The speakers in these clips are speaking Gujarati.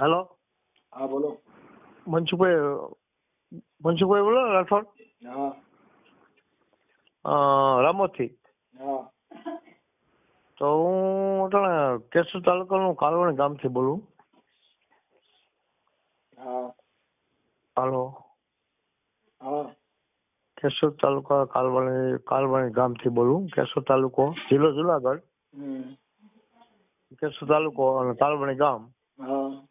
હેલો? હા બોલો. મનસુખભાઈ મનસુખભાઈ બોલો રાઠોડ. હા. અ, રામોદથી હા. તો હું અટાણે કેશોદ તાલુકાનું કાલવણી ગામથી બોલું. હા. હાલો? હા. કેશોદ તાલુકા કાલવણી કાલવણી ગામથી બોલું. કેશોદ તાલુકો જિલ્લો જુનાગઢ. કેશોદ તાલુકો અને કાલવણી ગામ. હા.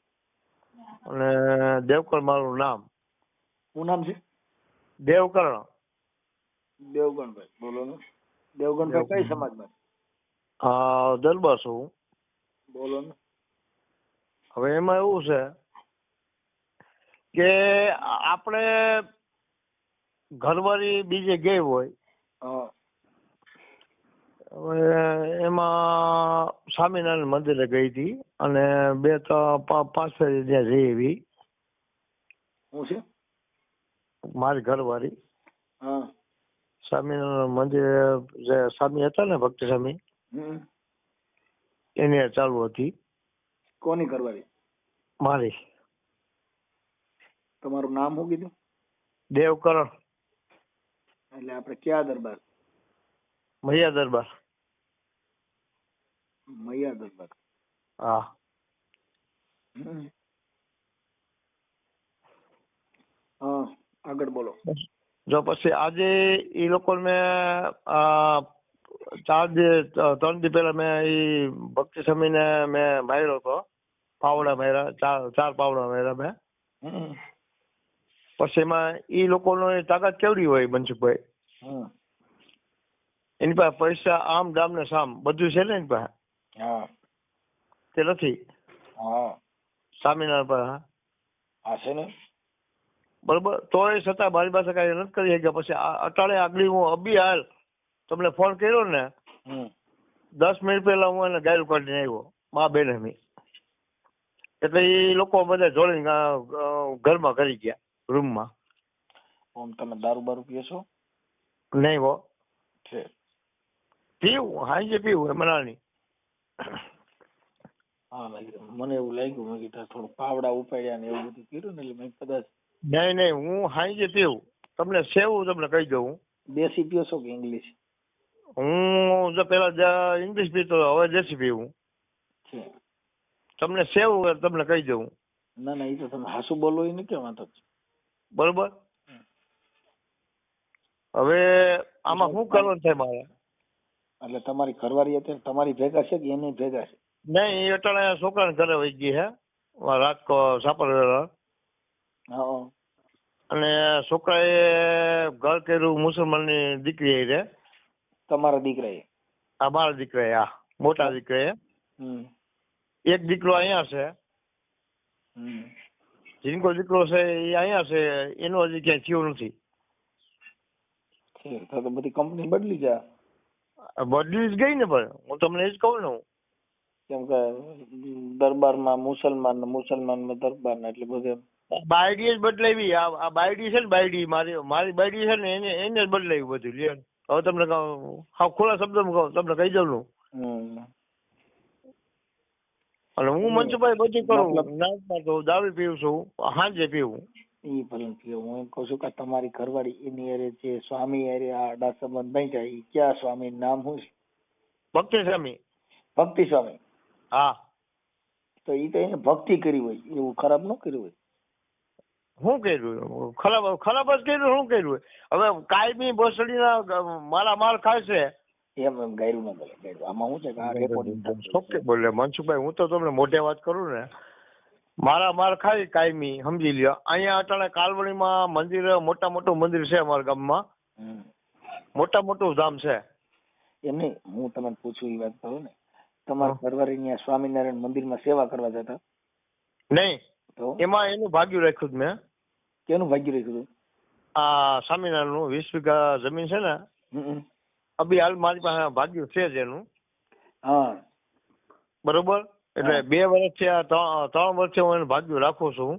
અને દેવકર મારું નામ. શું નામ છે? દેવકર્ણ. દેવગણભાઈ બોલો ને. દેવગણભાઈ કઈ. સમાજમાં હા દરબાર છું બોલો ને. હવે એમાં એવું છે કે આપણે ઘરવાળી બીજે ગઈ હોય એમાં સ્વામિનારાયણ મંદિરે ગઈ હતી અને બે ત્રણ પાંચ ત્યાં જઈ એવી. હું છે? મારી ઘરવાળી. હા. સ્વામિનારાયણ મંદિરે જે સ્વામી હતા ને ભક્ત સ્વામી હમ. એની ચાલુ હતી. કોની કરવાની મારી. તમારું નામ શું કીધું? દેવકરણ. એટલે આપણે ક્યાં દરબાર? મૈયા દરબાર. મૈયા દરબાર હા હમ. હા આગળ બોલો જો પછી આજે એ લોકોને મેં આ, ચાર દી ત્રણ દી પહેલા મેં એ ભક્તિ સ્વામીને મેં માર્યો હતો પાવડા માર્યા ચાર ચાર પાવડા માર્યા મેં હમ પછી એમાં એ લોકોનો એ તાકાત કેવડી હોય મનસુખભાઈ હમ એની પાસે પૈસા આમ ડામ ને સામ બધું છે ને એની પાસે હા. તે નથી હા. સ્વામિનારાયણ પર હા. છે ને? બરોબર. તોય છતાં મારી પાસે કઈ નથી કરી શક્યા. પછી આ અટાણે આગળ હું અબી હાલ તમને ફોન કર્યો ને દસ મિનિટ પહેલા હું એને ગાયલ કાઢીને આવ્યો મા બેન એમી એટલે એ લોકો બધા જોડીને ઘરમાં કરી ગયા રૂમમાં. ઓમ તમે દારૂ બારૂ પીએ છો? નહીં હો. છે પીવું હાંજે પીવું એમાં ના નહીં. હા મને એવું લાગ્યું મેં કીધું થોડું પાવડા ઉપાડ્યા ને એવું બધું કર્યું ને એટલે મેં કદાચ નહીં નહીં હું હાંજે પીવું તમને સેવું તમને કહી દઉં દેશી પીઓ છો કે ઇંગ્લિશ? હું જો પેલા ઇંગ્લિશ પીતો હવે દેશી પીવું તમને સેવું તમને કહી દઉં ના ના એ તો તમે હાસુ બોલો એ નહીં કે વાંધો. બરોબર? હવે આમાં શું કરવાનું થાય મારે? એટલે તમારી ઘરવાળી અત્યારે તમારી ભેગા છે કે એની ભેગા છે? નહીં એ અટાણે છોકરાને ઘરે વહી ગઈ હે. રાજકોટ સાપર હા. અને છોકરાએ ઘર કર્યું મુસલમાનની દીકરી રે તમારા દીકરા એ આ મારા દીકરાએ આ મોટા દીકરાએ. એક દીકરો અહીંયા છે. જીનકો દીકરો છે એ અહીંયા છે એનો હજી ક્યાંય થયું નથી. તો બધી કંપની બદલી જા. બદલી જ ગઈ ને પણ. હું તમને એ જ કહું ને હું. કેમ કે દરબારમાં મુસલમાન મુસલમાનમાં દરબાર એટલે બધે બાયડી જ બદલાવી. આ બાયડી છે ને બાયડી મારી મારી બાયડી છે ને એને એને જ બદલાવી બધું. લે હવે તમને કહું હા ખુલ્લા શબ્દમાં કહું તમને કહી દઉં. હમ. અને હું મનસુભાઈ બધું કરું. મતલબ- નાચ પાડતો દારૂ પીવું છું હાંજે પીવું. ઈ ભલે થયો. હું એમ કહું છું કે તમારી ઘરવાળી એની હારે જે સ્વામી હારે આ આડા સંબંધ બાંધ્યા ઈ ક્યાં સ્વામી નામ શું છે? ભક્તિ સ્વામી. ભક્તિ સ્વામી. હા. તો ઈ તો એને ભક્તિ કરી હોય એવું ખરાબ ન કર્યું હોય? શું કર્યું ખરાબ ખરાબ જ કર્યું શું કર્યું હવે કાયમી ભોસડીના મારા માલ ખાય છે. એમ એમ ગાયરું ન બોલે ગાયરું. આમાં શું છે કે આ રેકોર્ડિંગ શું કે બોલે? મનસુખભાઈ હું તો તમને મોઢે વાત કરું ને. મારા માર ખાલી કાયમી સમજી લ્યો. અહીંયા અટાણે કાલવણીમાં મંદિર મોટા મોટું મંદિર છે અમારા ગામમાં. મોટા મોટું ધામ છે. એમ નહીં હું તમને પૂછું એ વાત કરું ને. તમારા ઘરવાળી ત્યાં સ્વામિનારાયણ મંદિરમાં સેવા કરવા જતા? નહીં. તો? એમાં એનું ભાગ્યું રાખ્યું મેં. કેનું ભાગ્યું રાખ્યું આ સ્વામિનારાયણનું વીસ વીઘા જમીન છે ને. અભી હાલ મારી પાસે ભાગ્યું છે જ એનું. હા. બરોબર? એટલે બે વર્ષથી આ ત્રણ વર્ષથી હું એને ભાગ્યું રાખું છું.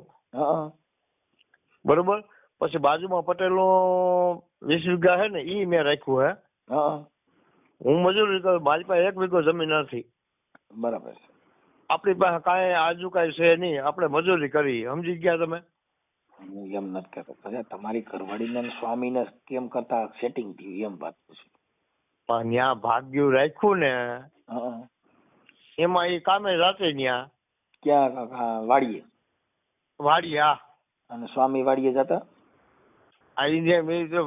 બરોબર? પછી બાજુમાં પટેલનું વીસ વીઘા છે ને ઈ મેં રાખ્યું હે. હું મજૂરી કરું મારી પાસે એક વીઘો જમીન નથી. બરાબર આપણી પાસે કાંઈ આજુ કાંઈ છે નહીં. આપણે મજૂરી કરી. સમજી ગયા તમે? એમ નથી કરતો તમારી ઘરવાળીને ને સ્વામીને કેમ કરતા સેટિંગ થયું? એમ વાત પૂછું. પણ ત્યાં ભાગ્યું રાખ્યું ને. હા. એમાં એ કામે રાતે ત્યાં ક્યાં કાકા વાડીએ વાડિયા અને સ્વામી વાડીએ જતા? આ જો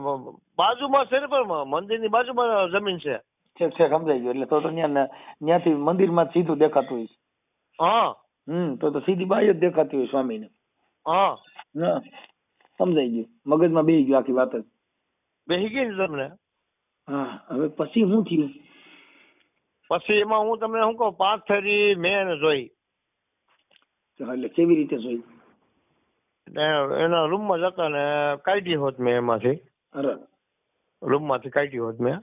બાજુમાં છે ને પણ મંદિરની બાજુમાં જમીન છે. છેક છેક સમજાઈ ગયું એટલે તો તો ત્યાં ત્યાંથી મંદિરમાં જ સીધું દેખાતું હોય હા. હમ તો તો સીધી બાઈ જ દેખાતી હોય સ્વામીને. હા. હા સમજાઈ ગયું. મગજમાં બેસી ગયું આખી વાત જ. બેસી ગઈ ને તમને? હા હવે પછી શું થયું? પછી એમાં હું તમને શું કહું પાંચ ફેરી મેં એને જોઈ. એટલે કેવી રીતે જોઈ? એના રૂમમાં જતા ને કાઢી હોત મેં એમાંથી. રૂમમાંથી કાઢી હોત મેં.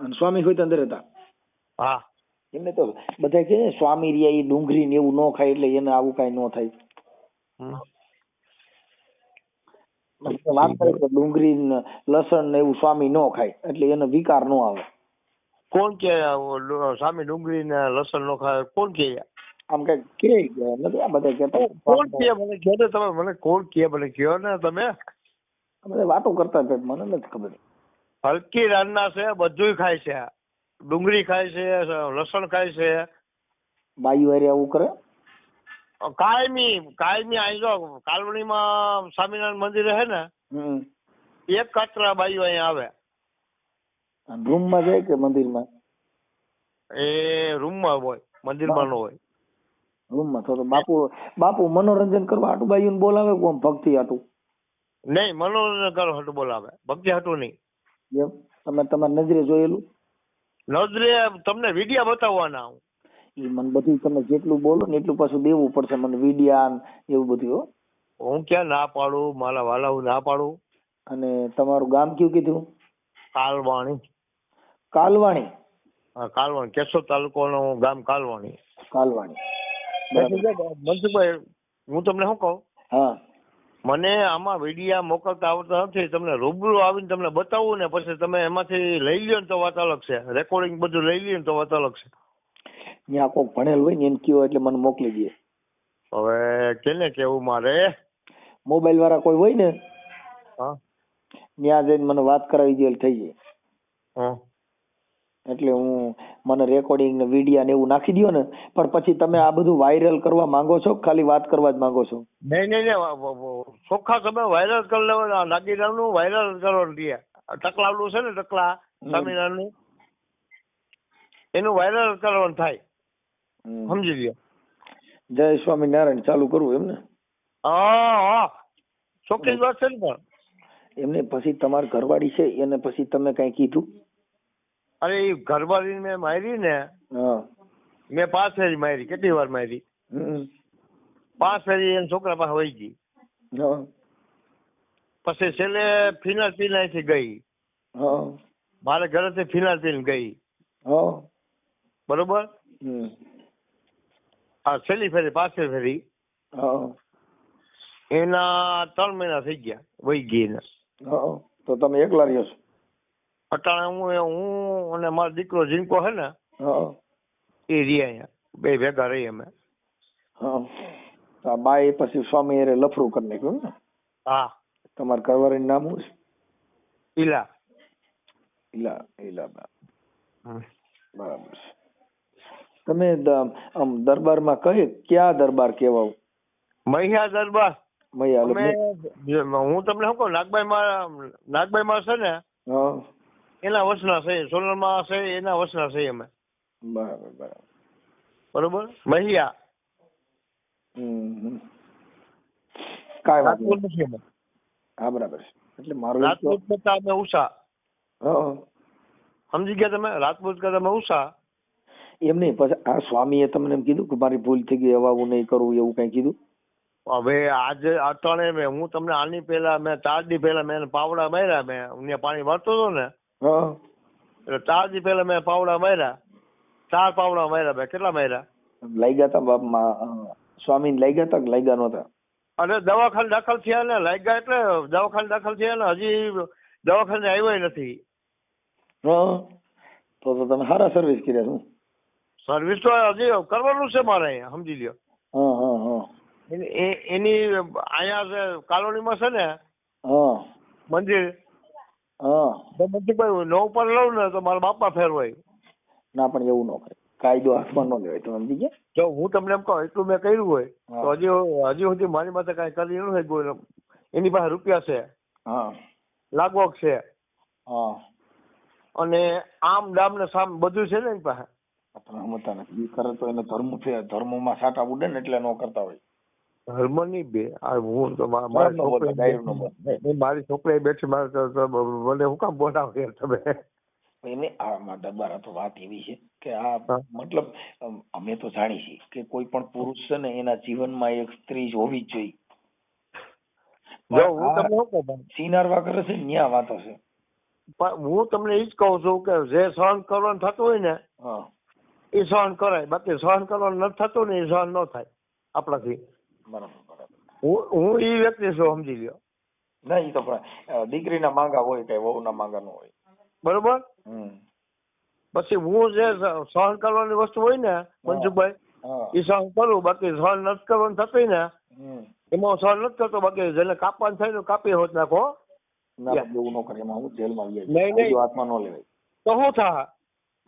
અને સ્વામી હોય અંદર હતા હા. એમને તો બધા કે સ્વામી રહ્યા એ ડુંગળી ને એવું ન ખાય એટલે એને આવું કઈ ન થાય. વાત કરે કે ડુંગળી ને લસણ ને એવું સ્વામી ન ખાય એટલે એને વિકાર ન આવે. કોણ કે સામે ડુંગળી ને લસણ નો ખાય કોણ કે આમ કે કે નથી આ બધા કેતા કોણ કે મને કહો ને તમે મને કોણ કે મને કહો ને તમે બધા વાતો કરતા છે મને નથી ખબર હલકી રાનના છે બધુંય ખાય છે ડુંગળી ખાય છે લસણ ખાય છે બાયુ હારે આવું કરે કાયમી કાયમી અહીં જો કાલવણીમાં સ્વામિનારાયણ મંદિર હે ને એક કચરા બાઈઓ અહીંયા આવે રૂમમાં જાય કે મંદિરમાં? એ રૂમમાં હોય મંદિરમાં નો હોય. રૂમમાં તો બાપુ બાપુ મનોરંજન કરવા હાટુ બાયું બોલાવે કોમ ભક્તિ હાટુ? નહીં મનોરંજન કરવા હટું બોલાવે. ભક્તિ હટું નહીં. એમ? તમે તમારી નજરે જોયેલું? નજરે તમને વિડિયા બતાવવાના હું. એ મને બધું તમે જેટલું બોલો ને એટલું પાછું દેવું પડશે મને વિડિયા ને એવું બધું હો. હું ક્યાં ના પાડું? મારા વાલા હું ના પાડું? અને તમારું ગામ કયું કીધું? કાલવાણી. કાલવાણી. હા કાલવાણી. કેશોદ તાલુકાનું ગામ કાલવાણી. કાલવાણી. મનસુખભાઈ હું તમને શું કહું? હા. મને આમાં વિડિયા મોકલતા આવડતા નથી. તમને રૂબરૂ આવીને તમને બતાવું ને પછી તમે એમાંથી લઈ લ્યો ને તો વાત અલગ છે. રેકોર્ડિંગ બધું લઈ લ્યો ને તો વાત અલગ છે. ત્યાં કોક ભણેલ હોય ને એમ કયો એટલે મને મોકલી દે. હવે કેને કેવું મારે? મોબાઈલ વાળા કોઈ હોય ને હા. ત્યાં જઈને મને વાત કરાવી દે થઈ જાય. હા. એટલે હું મને રેકોર્ડિંગ ને વિડિયા ને એવું નાખી દો ને પણ પછી તમે આ બધું વાયરલ કરવા માંગો છો? ખાલી વાત કરવા જ માંગો છો? નહીં નહીં ચોખ્ખા તમે વાયરલ કરી લેવાના નાગીરાનું વાયરલ કરવાનું છે ટકલાવલું છે ને ટકલા હમ. એનું વાયરલ કરવાનું થાય. સમજી લ્યો જય સ્વામિનારાયણ ચાલુ કરવું એમ ને? હા હા. ચોખ્ખી વાત છે ને પણ. એમને પછી તમારી ઘરવાળી છે એને પછી તમે કઈ કીધું? અરે એ ઘરવાળી મેં મારી ને હા. મેં પાંચ ફેરી મારી કેટલી વાર મારી. પાંચ ફેરી એના છોકરા પાસે વહી ગઈ. હા. પછી છેલ્લે ફિનાલ પીને અહીંથી ગઈ. હા. મારે ઘરેથી ફિનાલ પીન ગઈ. હા. બરોબર. આ છેલ્લી ફેરી પાછળ ફેરી. હા. એના ત્રણ મહિના થઈ ગયા વહી ગઈ એને. હા. તો તમે એકલા રહ્યો છો? અટાણે હું હું અને મારો દીકરો જીનકો છે ને હા. એ રહ્યા અહીંયા. બે ભેગા રહીએ અમે. હા. આ પછી સ્વામી એરે લફરું કરી નાખ્યું ને? હા. તમારા ઘરવાળીનું નામ શું ઈલા. ઈલા ઈલા. બરાબર તમે આમ દરબારમાં કહે ક્યાં દરબાર કેવા મહિયા દરબાર. મહિયા હું તમને શું કહું નાગભાઈ માં નાગભાઈ મા છે ને હા. એના વસના છે સોલરમાં છે એના વસના છે અમે. બરાબર બરાબર. બરોબર? મહિયા. હમ હમ. કાંઈ વાત નથી અમે. હા બરાબર છે. એટલે મારું રાજકોટ કરતા અમે ઉષા. હા સમજી ગયા તમે? રાજપૂત કરતા અમે ઉષા. એમ નહીં પછી આ સ્વામીએ તમને એમ કીધું કે મારી ભૂલ થઈ ગઈ હવે આવું નહીં કરવું એવું કઈ કીધું? હવે આજે અટાણે મેં હું તમને આની પહેલા મેં ચાર દી પહેલા મેં પાવડા માર્યા મેં. પાણી વાળતો હતો ને હા. એટલે ચાર દી પહેલા મેં પાવડા માર્યા. ચાર પાવડા માર્યા મેં. કેટલા માર્યા? લાગ્યા હતા બાપમાં સ્વામી લાગ્યા હતા લઈ ગયા નહોતા? અને દવાખાને દાખલ થયા ને લાગ્યા એટલે દવાખાને દાખલ થયા ને હજી દવાખાને આવ્યા નથી. હા. તો તો તમે સારા સર્વિસ કર્યા શું સર્વિસ તો હજી કરવાનું છે મારે સમજી લ્યો. હા હા હા. એની એ- એની અહીંયા છે કોલોનીમાં છે ને હા. મંદિર હા. મનસુખભાઈ નવ પર લઉં ને તો મારા બાપા ફેરવાય. ના પણ એવું ન કરે. કાયદો હાથમાં ન લેવાય. તમે સમજી ગયા? જો હું તમને એમ કહું એટલું મેં કર્યું હોય તો હજી હજી સુધી મારી માથે કાંઈ કરી નથી ગયું એની પાસે રૂપિયા છે હા. લાગવગ છે. હા. અને આમ ડામ ને સામ બધું છે ને એની પાસે. સમજતા નથી એ કરે તો એને ધર્મ છે ધર્મમાં સાટા ઉડે ને એટલે ન કરતા હોય. ધર્મ બે. આ હું મારી છોકરી મારી બેઠી મારે મને હું કામ બોલાવે તમે? એને આમાં દરબાર તો વાત એવી છે કે આ મતલબ અમે તો જાણી છીએ કે કોઈ પણ પુરુષ છે ને એના જીવનમાં એક સ્ત્રી હોવી જ જોઈએ. જો હું આ તમને શું કહું? સિનારવા કરે છે ન્યા વાતો છે. પણ હું તમને એ જ કહું છું કે જે સહન કરવાનું થતું હોય ને એ સહન કરાય. બાકી સહન કરવાનું ન થતું ને એ સહન ન થાય આપણાથી. બરાબર બરાબર. હું હું એ વ્યક્તિ છું સમજી લ્યો. ના એ તો દીકરીના માંગા હોય કઈ વહુના માંગા ન હોય. બરોબર? પછી હું જે સહન કરવાની વસ્તુ હોય ને મનસુખભાઈ એ સહન કરું બાકી સહન નથી કરવાનું થતું ને એમાં એમાં સહન નથી કરતો બાકી જેને કાપવાનું થાય ને કાપી હોત નાખો. ના. એવું ન કરે એમાં હું જેલમાં આવી નહીં, નહીં. હાથમાં ન લેવાય. તો શું થા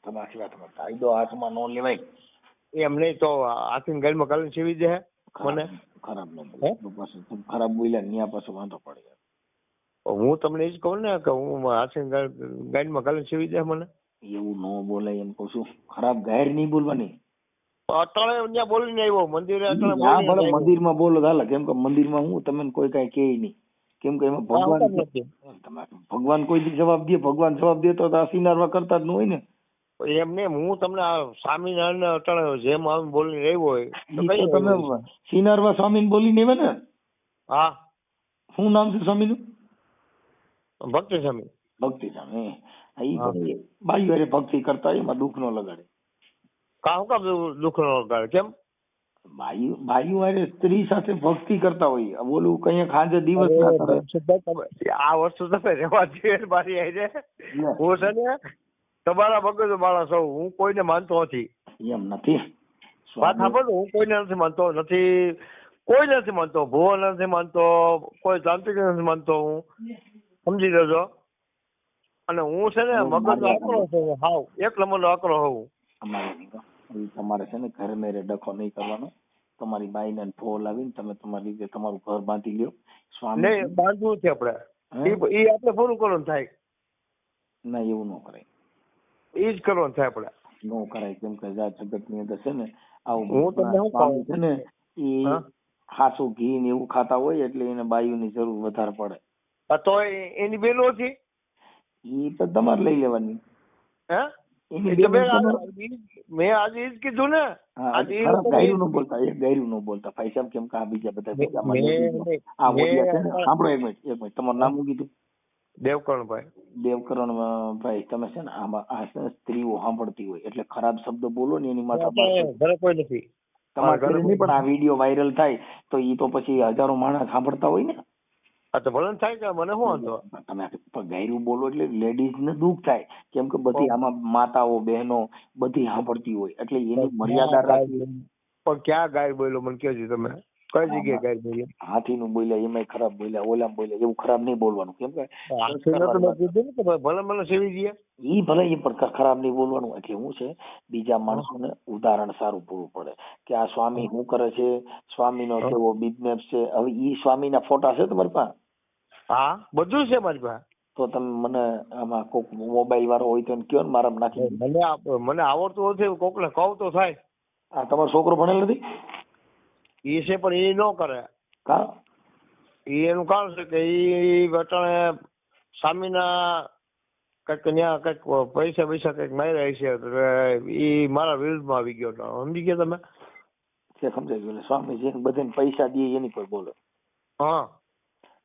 તમારી વાત. કાયદો હાથમાં ન લેવાય. એમ નહીં તો હાથીને ગાડીમાં કાલે સીવી દે મને? ખરાબ ન હે? બોલો તમે ખરાબ બોલ્યા ન્યા પાછો વાંધો પડે હું તમને એ જ કહું ને કે હું હાથીને ગા- ગાડીમાં કાલે સીવી દે મને. એવું ન બોલાય એમ કહું છું. ખરાબ ગાયર નહીં બોલવાની. અટાણે ત્યાં બોલીને આવ્યો મંદિરે અટાણે ભલે મંદિરમાં બોલો હાલે કેમ કે મંદિરમાં હું તમને કોઈ કઈ કહે નહીં. કેમ કે એમાં ભગવાન ભગવાન કોઈ જવાબ દે ભગવાન જવાબ દે તો આ સિનારવા કરતા જ ન હોય ને. એમ નહીં હું તમને આ સ્વામિનારાયણ અટાણે જેમ આમ બોલીને રહ્યો હોય તમે સિનારવા સ્વામીને બોલીને આવ્યા ને? હા. શું નામ છે સ્વામીનું? ભક્તિ સ્વામી. ભક્તિ સ્વામી બાઈ વારે ભક્તિ કરતા એમાં દુઃખ નો લગાડે. કામ કામ દુઃખ નો લગાડે? કેમ? ભાઈ બાઈઓ હારે સ્ત્રી સાથે ભક્તિ કરતા હોય. બોલું કઈ ખાંજે દિવસ ના અરે, આ વસ્તુ તમે રેવા દે મારી. લે, હું છે ને તમારા મગજ માણસ છું હું કોઈને માનતો નથી. એમ નથી. વાત સાંભળો હું કોઈને નથી માનતો નથી કોઈ નથી માનતો ભુવન નથી માનતો કોઈ તાંત્રિક નથી માનતો હું. સમજી લેજો અને હું છે ને મગજ આકરો છું હાવ એક નંબરનો આકરો હોઉં. તમારે છે ને ઘર મેરે ડખો નહીં કરવાનો. તમારી બાઈને ફોન લાવીને તમે તમારી રીતે તમારું ઘર બાંધી લ્યો. સ્વામી બાંધવું છે આપણે. એ આપણે પૂરું કરવાનું થાય. ના એવું ન કરાય. ઈ જ કરવાનું થાય આપણે નો કરાય કેમ કે જાત જગતની અંદર છે ને આવું હું તમને શું કહું? છે ને એ ખાસું ઘી ને એવું ખાતા હોય એટલે એને બાયુની જરૂર વધારે પડે. તો એની બેનો હતી ઈ તો તમારે લઈ લેવાની. હે? મેં આજે જ કીધું ને. આજે ગાયરું ન બોલતા એક ગાયરું ન બોલતા. ભાઈ સાહેબ કેમ કે આ બીજા બધા છે સાંભળો એક મિનિટ એક મિનિટ. તમારું નામ કીધું? દેવકરણભાઈ? દેવકરણ ભાઈ તમે છે ને આમાં આ સ્ત્રીઓ સાંભળતી હોય એટલે ખરાબ શબ્દ બોલો ને એની માથા ઘરે કોઈ નથી. તમારા ઘરે પણ આ વીડિયો વાયરલ થાય તો ઈ તો પછી હજારો માણસ સાંભળતા હોય ને. આ તો ભલન થાય કે મને શું વાંધો? તમે ગાયરું બોલો એટલે લેડીઝ ને દુઃખ થાય. કેમ કે બધી આમાં માતાઓ બહેનો બધી સાંભળતી હોય એટલે એની મર્યાદા રાખવી. પણ ક્યાં ગાય બોલ્યો મને કહેજો તમે. કઈ જગ્યાએ ગાય હાથી નું બોલ્યા એમાં ખરાબ બોલ્યા ઓલા બોલ્યા એવું ખરાબ નહીં બોલવાનું કેમ કે કીધું ને ભલે મને સેવી દે. ઈ ભલે એ પણ ખરાબ નહીં બોલવાનું. એટલે હું છે બીજા માણસોને ઉદાહરણ સારું પૂરું પડે. કે આ સ્વામી શું કરે છે? સ્વામીનો કેવો બિઝનેસ છે? હવે ઈ સ્વામીના ફોટા છે તમારી પાસે? હા બધું છે મારી પાસે. તો તમે મને આમાં કોક મોબાઈલ વાળો હોય તો કયો ને મારા નાખી. મને મને આવડતું નથી કોકને કહું તો થાય. આ તમારો છોકરો ભણેલ નથી? એ છે પણ એ ન કરે. કા? એ એનું કારણ છે કે એ અટાણે સ્વામીના કંઈક ત્યાં કંઈક પૈસા પૈસા કંઈક માર્યા છે એ મારા વિરુદ્ધમાં આવી ગયો હતો સમજી ગયા તમે? તે સમજાઈ ગયું. સ્વામીજી બધાને પૈસા દે એની પર બોલો. હા.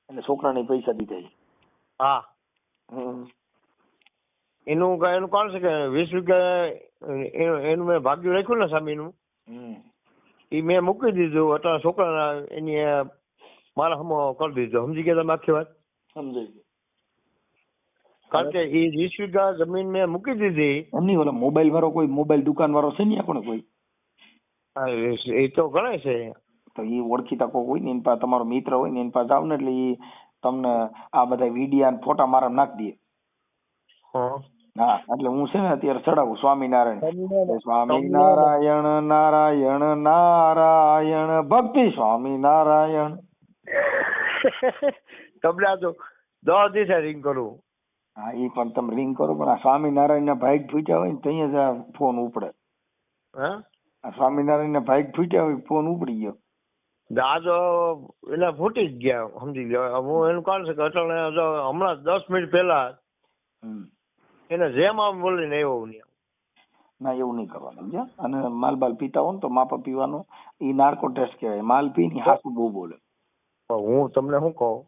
એટલે છોકરાને પૈસા દીધા. હા. એનું એનું કારણ છે કે વીસ રૂપિયા એનું એનું મેં ભાગ્યું રાખ્યું ને સ્વામીનું. હમ. એ મેં મૂકી દીધું અત્યારે છોકરાના એની મારા હમો કરી દીધો. સમજી ગયા તમે આખી વાત? સમજાઈ ગયું કારણ કે એ વીસ વીઘા જમીન મેં મૂકી દીધી. એમની ઓલા મોબાઈલ વાળો કોઈ મોબાઈલ દુકાન વાળો છે નહીં પણ કોઈ? એ- તો ગણાય છે. તો એ ઓળખીતા કોઈ હોય ને એની પાસે તમારો મિત્ર હોય ને એની પાસે જાવ ને એટલે એ તમને આ બધા વિડીયા ને ફોટા મારા નાખી દે. હા. હા એટલે હું છે ને અત્યારે ચડાવું સ્વામિનારાયણ. સ્વામિનારાયણ. સ્વામી નારાયણ નારાયણ નારાયણ ભક્તિ સ્વામી નારાયણ તમને આ તો દસ દિવસે રિંગ કરું. હા એ પણ તમે રિંગ કરો પણ આ સ્વામિનારાયણ ના ભાઈ ફૂટ્યા હોય ને ત્યાં જ આ ફોન ઉપડે. હા? આ સ્વામિનારાયણ ના ભાઈ ફૂટ્યા હોય ફોન ઉપડી ગયો. તો એટલે ફૂટી જ ગયા સમજી ગયો. હું એનું કારણ છે કે અટલ હમણાં દસ મિનિટ પહેલા. એને જેમ આમ બોલીને એવો ત્યાં. ના એવું નહીં કરવાનું સમજ્યા? અને માલ બાલ પીતા હોય ને તો માપા પીવાનું એ નાર્કો ટેસ્ટ કહેવાય. માલ પી ની હાસુ બહુ બોલે. હું તમને શું કહું?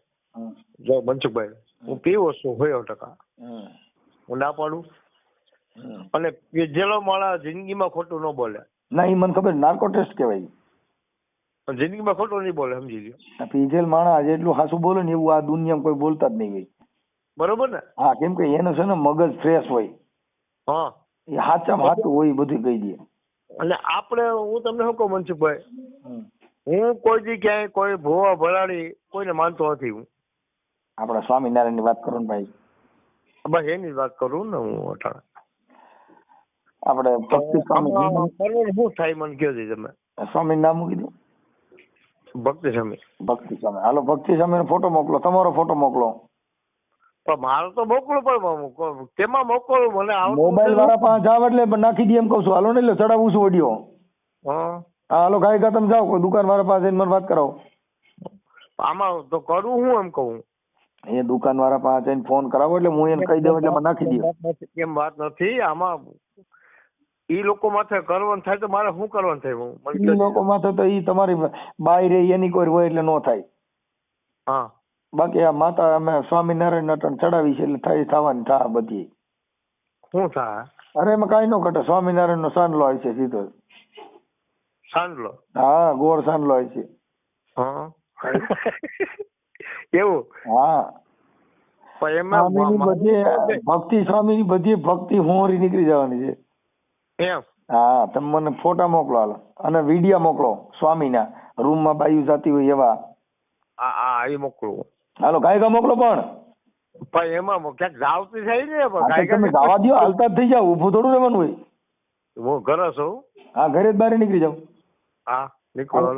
જો મનસુખભાઈ હું પીવો છું હોય ટકા. હું ના પાડું? અને પીધેલો માણસ જિંદગીમાં ખોટું ન બોલે. ના એ મને ખબર નાર્કો ટેસ્ટ કહેવાય જિંદગીમાં ખોટું નહીં બોલે સમજી લ્યો. આ પીધેલ માણસ જેટલું હાસુ બોલે ને એવું આ દુનિયામાં કોઈ બોલતા જ નહીં હોય. બરોબર ને? હા કેમ કે એનું છે ને મગજ ફ્રેશ હોય. હા. એ હાચામાં હાચું હોય એ બધું કહી દે. એટલે આપણે હું તમને શું કહું મનસુખભાઈ? હું કોઈ દી ક્યાંય કોઈ ભોવા ભરાડી કોઈને માનતો નથી હું. આપણા સ્વામિનારાયણની વાત કરું ને ભાઈ. બસ એની વાત કરું ને હું અટાણે. આપણે ભક્તિ સ્વામી શું થાય મને કહો છે તમે? સ્વામી નામ મૂકી દો ભક્તિ સ્વામી. ભક્તિ સ્વામી. હાલો ભક્તિ સ્વામી નો ફોટો મોકલો તમારો ફોટો મોકલો. પણ મારો તો મોકલું પણ તેમાં મોકલું મને મોબાઈલ વાળા પાસે જાવ એટલે નાખી દે એમ કહું છું. હાલો ને એટલે ચડાવું છું ઓડિયો હા. હાલો ગાય કા તમે જાઓ કોઈ દુકાન વાળા પાસે મને વાત કરાવો. આમાં તો કરું હું એમ કહું. એ દુકાન વાળા પાસે જઈને ફોન કરાવો એટલે હું એને કહી દઉં એટલે મને નાખી દે. એમ વાત નથી આમાં ઈ લોકો માથે કરવાનું થાય તો મારે શું કરવાનું થાય? હું એ ઈ લોકો માથે તો ઈ તમારી બાય રે એની કોઈ હોય એટલે નો થાય. હા. બાકી આ માતા અમે સ્વામિનારાયણ નટન ચડાવી છે એટલે થાય થવાની થા બધી. શું થા? અરે એમાં કાંઈ નો ઘટે સ્વામિનારાયણ નો સાંડલો હોય છે સીધો. સાંભળો હા ગોળ સાંડલો હોય છે. હા. એવું? હા. ભક્તિ સ્વામી સ્વામીની બધી ભક્તિ હોરી નીકળી જવાની છે. એમ? હા તમે મને ફોટા મોકલો હાલ. અને વિડિયા મોકલો સ્વામીના. રૂમમાં બાયુ જાતી હોય એવા. આ આ એ મોકલું. હાલો ગાયકા મોકલો પણ. પણ એમાં ક્યાંક જાવતી થઈ ને પણ તમે જવા દ્યો હાલતા જ થઈ જાવ ઊભું થોડું રહેવાનું હોય. હું ઘરે છું. હા ઘરે જ બહાર નીકળી જાવ હા નીકળો